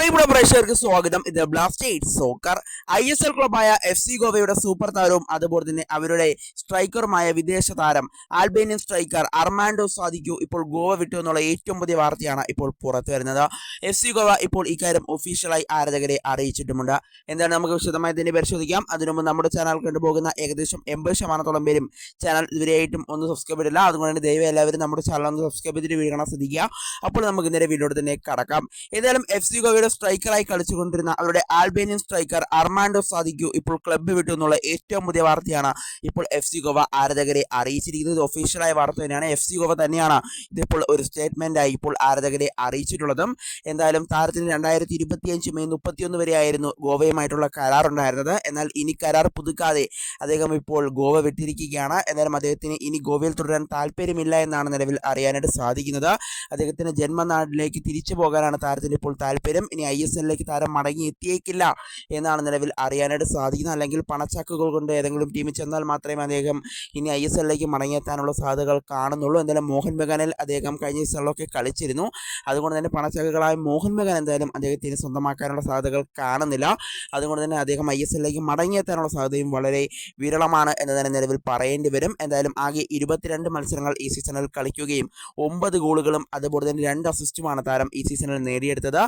പ്രിയപ്പെട്ട പ്രേക്ഷകർക്ക് സ്വാഗതം. ഇത് Blasters soccer I S L ക്ലബായ എഫ് സി ഗോവയുടെ സൂപ്പർ താരവും അതുപോലെ തന്നെ അവരുടെ സ്ട്രൈക്കറുമായ വിദേശ താരം ആൽബേനിയൻ സ്ട്രൈക്കർ അർമാൻഡോ സാദിക്കു ഇപ്പോൾ ഗോവ വിട്ടു എന്നുള്ള ഏറ്റവും പുതിയ വാർത്തയാണ് ഇപ്പോൾ പുറത്തു വരുന്നത്. എഫ് സി ഗോവ ഇപ്പോൾ ഇക്കാര്യം ഒഫീഷ്യലായി ആരാധകരെ അറിയിച്ചിട്ടുമുണ്ട്. എന്താണ് നമുക്ക് വിശദമായി തന്നെ പരിശോധിക്കാം. അതിനു മുമ്പ് നമ്മുടെ ചാനൽ കണ്ടുപോകുന്ന ഏകദേശം എൺപത് ശതമാനത്തോളം പേരും ചാനൽ ഇതുവരെയായിട്ടും ഒന്ന് സബ്സ്ക്രൈബ് ചെയ്തില്ല അതുകൊണ്ട് തന്നെ ദയവ് എല്ലാവരും നമ്മുടെ ചാനൽ ഒന്ന് സബ്സ്ക്രൈബ് ചെയ്തിട്ട് വീഴണം ശ്രദ്ധിക്കുക. അപ്പോൾ നമുക്ക് ഇന്നലെ വീഡിയോ തന്നെ കടക്കാം. ഏതായാലും എഫ് സി ഗോവയുടെ സ്ട്രൈക്കറായി കളിച്ചുകൊണ്ടിരുന്ന അവരുടെ ആൽബേനിയൻ സ്ട്രൈക്കർ അർമാൻഡോ സാദിക്കു ഇപ്പോൾ ക്ലബ്ബ് വിട്ടു എന്നുള്ള ഏറ്റവും പുതിയ വാർത്തയാണ് ഇപ്പോൾ എഫ് സി ഗോവ ആരാധകരെ അറിയിച്ചിരിക്കുന്നത്. ഒഫീഷ്യലായ വാർത്ത തന്നെയാണ്. എഫ് സി ഗോവ തന്നെയാണ് ഇതിപ്പോൾ ഒരു സ്റ്റേറ്റ്മെന്റായി ഇപ്പോൾ ആരാധകരെ അറിയിച്ചിട്ടുള്ളതും. എന്തായാലും താരത്തിന് രണ്ടായിരത്തി ഇരുപത്തിയഞ്ച് മെയ് മുപ്പത്തിയൊന്ന് വരെയായിരുന്നു ഗോവയുമായിട്ടുള്ള കരാർ ഉണ്ടായിരുന്നത്. എന്നാൽ ഇനി കരാർ പുതുക്കാതെ അദ്ദേഹം ഇപ്പോൾ ഗോവ വിട്ടിരിക്കുകയാണ്. എന്നാലും അദ്ദേഹത്തിന് ഇനി ഗോവയിൽ തുടരാൻ താല്പര്യമില്ല എന്നാണ് നിലവിൽ അറിയാനായിട്ട് സാധിക്കുന്നത്. അദ്ദേഹത്തിന്റെ ജന്മനാടിലേക്ക് തിരിച്ചു പോകാനാണ് താരത്തിന് ഇപ്പോൾ താല്പര്യം. ഇനി ഐ എസ് എല്ലിലേക്ക് താരം മടങ്ങി എത്തിയേക്കില്ല എന്നാണ് നിലവിൽ അറിയാനായിട്ട് സാധിക്കുന്നത്. അല്ലെങ്കിൽ പണച്ചാക്കുകൾ കൊണ്ട് ഏതെങ്കിലും ടീമിൽ ചെന്നാൽ മാത്രമേ അദ്ദേഹം ഇനി ഐ എസ് എല്ലിലേക്ക് മടങ്ങിയെത്താനുള്ള സാധ്യതകൾ കാണുന്നുള്ളൂ. എന്തായാലും മോഹൻ ബഗാനിൽ അദ്ദേഹം കഴിഞ്ഞ സീസണിലൊക്കെ കളിച്ചിരുന്നു. അതുകൊണ്ട് തന്നെ പണച്ചാക്കുകളായ മോഹൻ ബഗാൻ എന്തായാലും അദ്ദേഹത്തിന് സ്വന്തമാക്കാനുള്ള സാധ്യതകൾ കാണുന്നില്ല. അതുകൊണ്ട് തന്നെ അദ്ദേഹം ഐ എസ് എല്ലിലേക്ക് മടങ്ങിയെത്താനുള്ള സാധ്യതയും വളരെ വിരളമാണ് എന്ന് തന്നെ നിലവിൽ പറയേണ്ടി വരും. എന്തായാലും ആകെ ഇരുപത്തിരണ്ട് മത്സരങ്ങൾ ഈ സീസണിൽ കളിക്കുകയും ഒമ്പത് ഗോളുകളും അതുപോലെ തന്നെ രണ്ട് അസിസ്റ്റുമാണ് താരം ഈ സീസണിൽ നേടിയെടുത്തത്.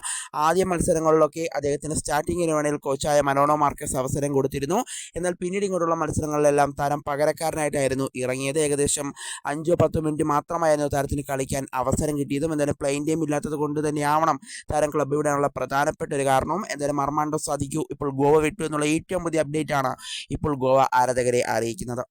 ആദ്യ മത്സരങ്ങളിലൊക്കെ അദ്ദേഹത്തിന് സ്റ്റാർട്ടിങ്ങിന് വേണമെങ്കിൽ കോച്ചായ മനോണോ മാർക്കസ് അവസരം കൊടുത്തിരുന്നു. എന്നാൽ പിന്നീട് ഇങ്ങോട്ടുള്ള മത്സരങ്ങളിലെല്ലാം താരം പകരക്കാരനായിട്ടായിരുന്നു ഇറങ്ങിയത്. ഏകദേശം അഞ്ചോ പത്തോ മിനിറ്റ് മാത്രമായിരുന്നു താരത്തിന് കളിക്കാൻ അവസരം കിട്ടിയതും. എന്തായാലും പ്ലെയിൻ ടൈം ഇല്ലാത്തത് കൊണ്ട് തന്നെയാവണം താരം ക്ലബ്ബ് വിടാനുള്ള പ്രധാനപ്പെട്ട ഒരു കാരണവും എന്തായാലും മർമാണ്ടോ സാധിക്കൂ ഇപ്പോൾ ഗോവ വിട്ടു എന്നുള്ള ഏറ്റവും പുതിയ അപ്ഡേറ്റ് ആണ് ഇപ്പോൾ ഗോവ ആരാധകരെ അറിയിക്കുന്നത്.